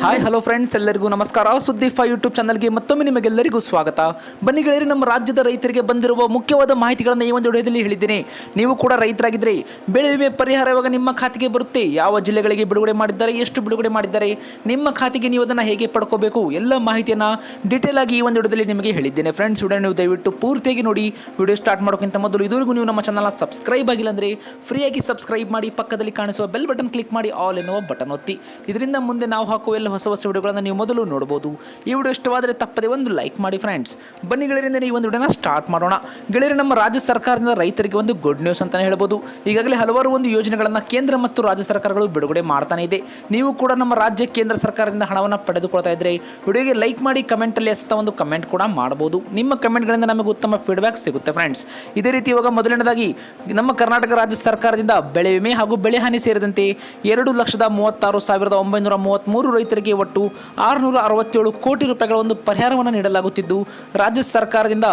Hi hello friends ಎಲ್ಲರಿಗೂ ನಮಸ್ಕಾರ. ಸುದ್ದಿ ಫೈವ್ ಯೂಟ್ಯೂಬ್ ಚಾನಲ್ಗೆ ಮತ್ತೊಮ್ಮೆ ನಿಮಗೆಲ್ಲರಿಗೂ ಸ್ವಾಗತ. ಬನ್ನಿ ಗೆಳೆಯರಿ, ನಮ್ಮ ರಾಜ್ಯದ ರೈತರಿಗೆ ಬಂದಿರುವ ಮುಖ್ಯವಾದ ಮಾಹಿತಿಗಳನ್ನು ಈ ಒಂದು ವಿಡಿಯೋದಲ್ಲಿ ಹೇಳಿದ್ದೇನೆ. ನೀವು ಕೂಡ ರೈತರಾಗಿದ್ದರೆ ಬೆಳೆ ವಿಮೆ ಪರಿಹಾರ ಇವಾಗ ನಿಮ್ಮ ಖಾತೆಗೆ ಬರುತ್ತೆ. ಯಾವ ಜಿಲ್ಲೆಗಳಿಗೆ ಬಿಡುಗಡೆ ಮಾಡಿದ್ದಾರೆ, ಎಷ್ಟು ಬಿಡುಗಡೆ ಮಾಡಿದ್ದಾರೆ, ನಿಮ್ಮ ಖಾತೆಗೆ ನೀವು ಅದನ್ನು ಹೇಗೆ ಪಡ್ಕೋಬೇಕು, ಎಲ್ಲ ಮಾಹಿತಿಯನ್ನು ಡೀಟೇಲ್ ಆಗಿ ಈ ಒಂದು ವಿಡಿಯೋದಲ್ಲಿ ನಿಮಗೆ ಹೇಳಿದ್ದೇನೆ. ಫ್ರೆಂಡ್ಸ್ ವಿಡಿಯೋ ನೀವು ದಯವಿಟ್ಟು ಪೂರ್ತಿಯಾಗಿ ನೋಡಿ. ವಿಡಿಯೋ ಸ್ಟಾರ್ಟ್ ಮಾಡೋಕ್ಕಿಂತ ಮೊದಲು ಇದುವರೆಗೂ ನೀವು ನಮ್ಮ ಚಾನಲ್ನ ಸಬ್ಸ್ಕ್ರೈಬ್ ಆಗಿಲ್ಲ ಅಂದರೆ ಫ್ರೀಯಾಗಿ ಸಬ್ಸ್ಕ್ರೈಬ್ ಮಾಡಿ, ಪಕ್ಕದಲ್ಲಿ ಕಾಣಿಸುವ ಬೆಲ್ ಬಟನ್ ಕ್ಲಿಕ್ ಮಾಡಿ ಆಲ್ ಎನ್ನುವ ಬಟನ್ ಒತ್ತಿ. ಇದರಿಂದ ಮುಂದೆ ನಾವು ಹಾಕುವ ಎಲ್ಲ ಹೊಸ ಹೊಸ ವಿಡಿಯೋಗಳನ್ನು ನೀವು ಮೊದಲು ನೋಡಬಹುದು ಈ ವಿಡಿಯೋ ಇಷ್ಟವಾದರೆ ತಪ್ಪದೆ ಒಂದು ಲೈಕ್ ಮಾಡಿ ಫ್ರೆಂಡ್ಸ್ ಬನ್ನಿ ಗೆಳೆಯರಿಂದ ಈ ಒಂದು ವಿಡಿಯೋನ ಸ್ಟಾರ್ಟ್ ಮಾಡೋಣ. ಗೆಳೆಯರು, ನಮ್ಮ ರಾಜ್ಯ ಸರ್ಕಾರದಿಂದ ರೈತರಿಗೆ ಒಂದು ಗುಡ್ ನ್ಯೂಸ್ ಅಂತಲೇ ಹೇಳ್ಬೋದು. ಈಗಾಗಲೇ ಹಲವಾರು ಒಂದು ಯೋಜನೆಗಳನ್ನು ಕೇಂದ್ರ ಮತ್ತು ರಾಜ್ಯ ಸರ್ಕಾರಗಳು ಬಿಡುಗಡೆ ಮಾಡ್ತಾನೆ ಇದೆ. ನೀವು ಕೂಡ ನಮ್ಮ ರಾಜ್ಯ ಕೇಂದ್ರ ಸರ್ಕಾರದಿಂದ ಹಣವನ್ನು ಪಡೆದುಕೊಳ್ತಾ ಇದ್ದರೆ ವಿಡಿಯೋಗೆ ಲೈಕ್ ಮಾಡಿ ಕಮೆಂಟಲ್ಲಿ ಎಸ್ತ ಒಂದು ಕಮೆಂಟ್ ಕೂಡ ಮಾಡಬಹುದು ನಿಮ್ಮ ಕಮೆಂಟ್ಗಳಿಂದ ನಮಗೆ ಉತ್ತಮ ಫೀಡ್ಬ್ಯಾಕ್ ಸಿಗುತ್ತೆ ಫ್ರೆಂಡ್ಸ್ ಇದೇ ರೀತಿ ಇವಾಗ ಮೊದಲನೇದಾಗಿ, ನಮ್ಮ ಕರ್ನಾಟಕ ರಾಜ್ಯ ಸರ್ಕಾರದಿಂದ ಬೆಳೆ ವಿಮೆ ಹಾಗೂ ಬೆಳೆ ಹಾನಿ ಸೇರಿದಂತೆ ಎರಡು ಲಕ್ಷದ ಮೂವತ್ತಾರು ಸಾವಿರದ ಒಂಬೈನೂರ ಮೂವತ್ತ್ಮೂರು ರೈತರಿಗೆ ಒಟ್ಟು ಆರುನೂರ ಅರವತ್ತೇಳು ಕೋಟಿ ರೂಪಾಯಿಗಳ ಒಂದು ಪರಿಹಾರವನ್ನು ನೀಡಲಾಗುತ್ತಿದ್ದು, ರಾಜ್ಯ ಸರ್ಕಾರದಿಂದ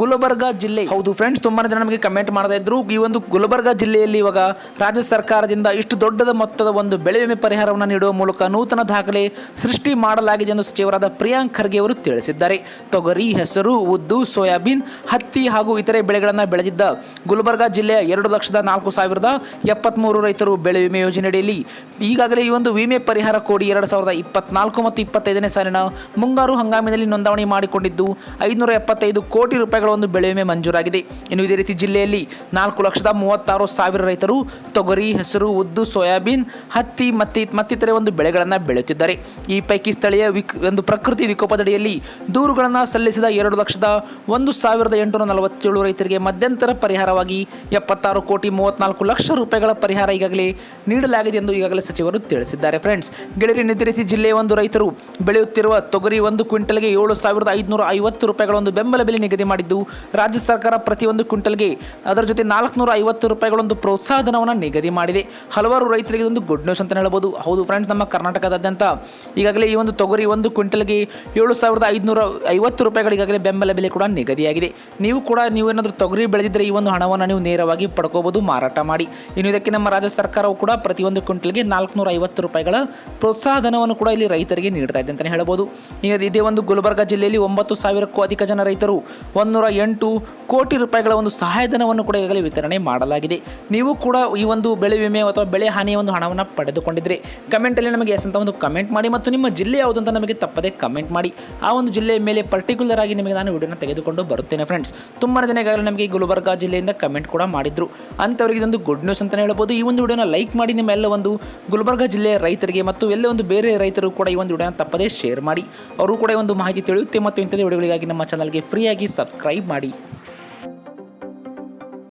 ಗುಲ್ಬರ್ಗಾ ಜಿಲ್ಲೆ ಹೌದು ಫ್ರೆಂಡ್ಸ್ ತುಂಬಾ ಜನ ನಮಗೆ ಕಮೆಂಟ್ ಮಾಡ್ತಾ ಇದ್ರು. ಈ ಒಂದು ಗುಲ್ಬರ್ಗ ಜಿಲ್ಲೆಯಲ್ಲಿ ಇವಾಗ ರಾಜ್ಯ ಸರ್ಕಾರದಿಂದ ಇಷ್ಟು ದೊಡ್ಡದ ಮೊತ್ತದ ಒಂದು ಬೆಳೆ ವಿಮೆ ಪರಿಹಾರವನ್ನು ನೀಡುವ ಮೂಲಕ ನೂತನ ದಾಖಲೆ ಸೃಷ್ಟಿ ಮಾಡಲಾಗಿದೆ ಎಂದು ಸಚಿವರಾದ ಪ್ರಿಯಾಂಕ್ ಖರ್ಗೆ ಅವರು ತಿಳಿಸಿದ್ದಾರೆ. ತೊಗರಿ, ಹೆಸರು, ಉದ್ದು, ಸೋಯಾಬೀನ್, ಹತ್ತಿ ಹಾಗೂ ಇತರೆ ಬೆಳೆಗಳನ್ನು ಬೆಳೆದಿದ್ದ ಗುಲ್ಬರ್ಗ ಜಿಲ್ಲೆಯ ಎರಡು ಲಕ್ಷದ ನಾಲ್ಕು ಸಾವಿರದ ಎಪ್ಪತ್ತ್ಮೂರು ರೈತರು ಬೆಳೆ ವಿಮೆ ಯೋಜನೆಯಡಿಯಲ್ಲಿ ಈಗಾಗಲೇ ಈ ಒಂದು ವಿಮೆ ಪರಿಹಾರ ಕೋಡಿ ಎರಡು ಸಾವಿರದ ಇಪ್ಪತ್ನಾಲ್ಕು ಮತ್ತು ಇಪ್ಪತ್ತೈದನೇ ಸಾಲಿನ ಮುಂಗಾರು ಹಂಗಾಮಿನಲ್ಲಿ ನೋಂದಣಿ ಮಾಡಿಕೊಂಡಿದ್ದು ಐದುನೂರ ಎಪ್ಪತ್ತೈದು ಕೋಟಿ ರೂಪಾಯಿಗಳ ಒಂದು ಬೆಳೆ ವಿಮೆ ಮಂಜೂರಾಗಿದೆ. ಇನ್ನು ಇದೇ ರೀತಿ ಜಿಲ್ಲೆಯಲ್ಲಿ ನಾಲ್ಕು ಲಕ್ಷದ ಮೂವತ್ತಾರು ಸಾವಿರ ರೈತರು ತೊಗರಿ, ಹೆಸರು, ಉದ್ದು, ಸೋಯಾಬೀನ್, ಹತ್ತಿ ಮತ್ತಿ ಮತ್ತಿತರೆ ಒಂದು ಬೆಳೆಗಳನ್ನು ಬೆಳೆಯುತ್ತಿದ್ದಾರೆ. ಈ ಪೈಕಿ ಸ್ಥಳೀಯ ವಿಕ್ ಒಂದು ಪ್ರಕೃತಿ ವಿಕೋಪದಡಿಯಲ್ಲಿ ದೂರುಗಳನ್ನು ಸಲ್ಲಿಸಿದ ಎರಡು ಲಕ್ಷದ ಒಂದು ಸಾವಿರದ ಎಂಟುನೂರ ನಲವತ್ತೇಳು ರೈತರಿಗೆ ಮಧ್ಯಂತರ ಪರಿಹಾರವಾಗಿ ಎಪ್ಪತ್ತಾರು ಕೋಟಿ ಮೂವತ್ನಾಲ್ಕು ಲಕ್ಷ ರೂಪಾಯಿಗಳ ಪರಿಹಾರ ಈಗಾಗಲೇ ನೀಡಲಾಗಿದೆ ಎಂದು ಈಗಾಗಲೇ ಸಚಿವರು ತಿಳಿಸಿದ್ದಾರೆ. ಫ್ರೆಂಡ್ಸ್ ಗೆಳೆಯರಿ ರೀತಿ ಜಿಲ್ಲೆಯ ಒಂದು ರೈತರು ಬೆಳೆಯುತ್ತಿರುವ ತೊಗರಿ ಒಂದು ಕ್ವಿಂಟಲ್ಗೆ ಏಳು ಸಾವಿರದ ಐದುನೂರ ಐವತ್ತು ರೂಪಾಯಿಗಳ ಒಂದು ಬೆಂಬಲ ಬೆಲೆ ನಿಗದಿ ಮಾಡಿದ್ದು, ರಾಜ್ಯ ಸರ್ಕಾರ ಪ್ರತಿ ಒಂದು ಕ್ವಿಂಟಲ್ಗೆ ಅದರ ಜೊತೆ ನಾಲ್ಕುನೂರ ಐವತ್ತು ರೂಪಾಯಿಗಳ ಒಂದು ಪ್ರೋತ್ಸಾಹಧನವನ್ನು ನಿಗದಿ ಮಾಡಿದೆ. ಹಲವಾರು ರೈತರಿಗೆ ಇದೊಂದು ಗುಡ್ ನ್ಯೂಸ್ ಅಂತ ಹೇಳ್ಬೋದು. ಹೌದು ಫ್ರೆಂಡ್ಸ್ ನಮ್ಮ ಕರ್ನಾಟಕದಾದ್ಯಂತ ಈಗಾಗಲೇ ಈ ಒಂದು ತೊಗರಿ ಒಂದು ಕ್ವಿಂಟಲ್ಗೆ ಏಳು ಸಾವಿರದ ಐದುನೂರ ಐವತ್ತು ರೂಪಾಯಿಗಳಿಗಾಗಲೇ ಬೆಂಬಲ ಬೆಲೆ ಕೂಡ ನಿಗದಿಯಾಗಿದೆ. ನೀವು ಕೂಡ ನೀವೇನಾದರೂ ತೊಗರಿ ಬೆಳೆದಿದ್ದರೆ ಈ ಒಂದು ಹಣವನ್ನು ನೀವು ನೇರವಾಗಿ ಪಡ್ಕೋಬೋದು, ಮಾರಾಟ ಮಾಡಿ. ಇನ್ನು ಇದಕ್ಕೆ ನಮ್ಮ ರಾಜ್ಯ ಸರ್ಕಾರವು ಕೂಡ ಪ್ರತಿಯೊಂದು ಕ್ವಿಂಟಲ್ಗೆ ನಾಲ್ಕುನೂರ ಐವತ್ತು ರೂಪಾಯಿಗಳ ಪ್ರೋತ್ಸಾಹಧನವನ್ನು ಕೂಡ ಇಲ್ಲಿ ರೈತರಿಗೆ ನೀಡ್ತಾ ಇದೆ ಅಂತಲೇ ಹೇಳ್ಬೋದು. ಇದೇ ಒಂದು ಗುಲ್ಬರ್ಗ ಜಿಲ್ಲೆಯಲ್ಲಿ ಒಂಬತ್ತು ಸಾವಿರಕ್ಕೂ ಅಧಿಕ ಜನ ರೈತರು ಒಂದೂರ ಎಂಟು ಕೋಟಿ ರೂಪಾಯಿಗಳ ಒಂದು ಸಹಾಯಧನವನ್ನು ಕೂಡ ಈಗಾಗಲೇ ವಿತರಣೆ ಮಾಡಲಾಗಿದೆ. ನೀವು ಕೂಡ ಈ ಒಂದು ಬೆಳೆ ವಿಮೆ ಅಥವಾ ಬೆಳೆ ಹಾನಿಯ ಒಂದು ಹಣವನ್ನು ಪಡೆದುಕೊಂಡಿದ್ದರೆ ಕಮೆಂಟಲ್ಲಿ ನಮಗೆ ಎಸ್ ಅಂತ ಒಂದು ಕಮೆಂಟ್ ಮಾಡಿ ಮತ್ತು ನಿಮ್ಮ ಜಿಲ್ಲೆ ಯಾವುದು ಅಂತ ನಮಗೆ ತಪ್ಪದೆ ಕಮೆಂಟ್ ಮಾಡಿ. ಆ ಒಂದು ಜಿಲ್ಲೆಯ ಮೇಲೆ ಪರ್ಟಿಕ್ಯುಲರ್ ಆಗಿ ನಿಮಗೆ ನಾನು ವಿಡಿಯೋನ ತೆಗೆದುಕೊಂಡು ಬರುತ್ತೇನೆ ಫ್ರೆಂಡ್ಸ್ ತುಂಬ ಜನ ಈಗಾಗಲೇ ನಮಗೆ ಗುಲ್ಬರ್ಗ ಗುಲ್ಬರ್ಗಾ ಜಿಲ್ಲೆಯಿಂದ ಕಮೆಂಟ್ ಕೂಡ ಮಾಡಿದ್ರು. ಅಂಥವರಿಗೆ ಇದೊಂದು ಗುಡ್ ನ್ಯೂಸ್ ಅಂತಲೇ ಹೇಳ್ಬೋದು. ಈ ಒಂದು ವಿಡಿಯೋನ ಲೈಕ್ ಮಾಡಿ ನಿಮ್ಮೆಲ್ಲ ಒಂದು ಗುಲ್ಬರ್ಗ ಜಿಲ್ಲೆಯ ರೈತರಿಗೆ ಮತ್ತು ಎಲ್ಲ ಒಂದು ಬೇರೆ ರೈತರು ಕೂಡ ಈ ಒಂದು ವಿಡಿಯೋನ ತಪ್ಪದೇ ಶೇರ್ ಮಾಡಿ. ಅವರು ಕೂಡ ಒಂದು ಮಾಹಿತಿ ತಿಳಿಯುತ್ತೆ ಮತ್ತು ಇಂಥದೇ ವಿಡಿಯೋಗಳಿಗಾಗಿ ನಮ್ಮ ಚಾನಲ್ಗೆ ಫ್ರೀಯಾಗಿ ಸಬ್ಸ್ಕ್ರೈಬ್ ಮಾಡಿ.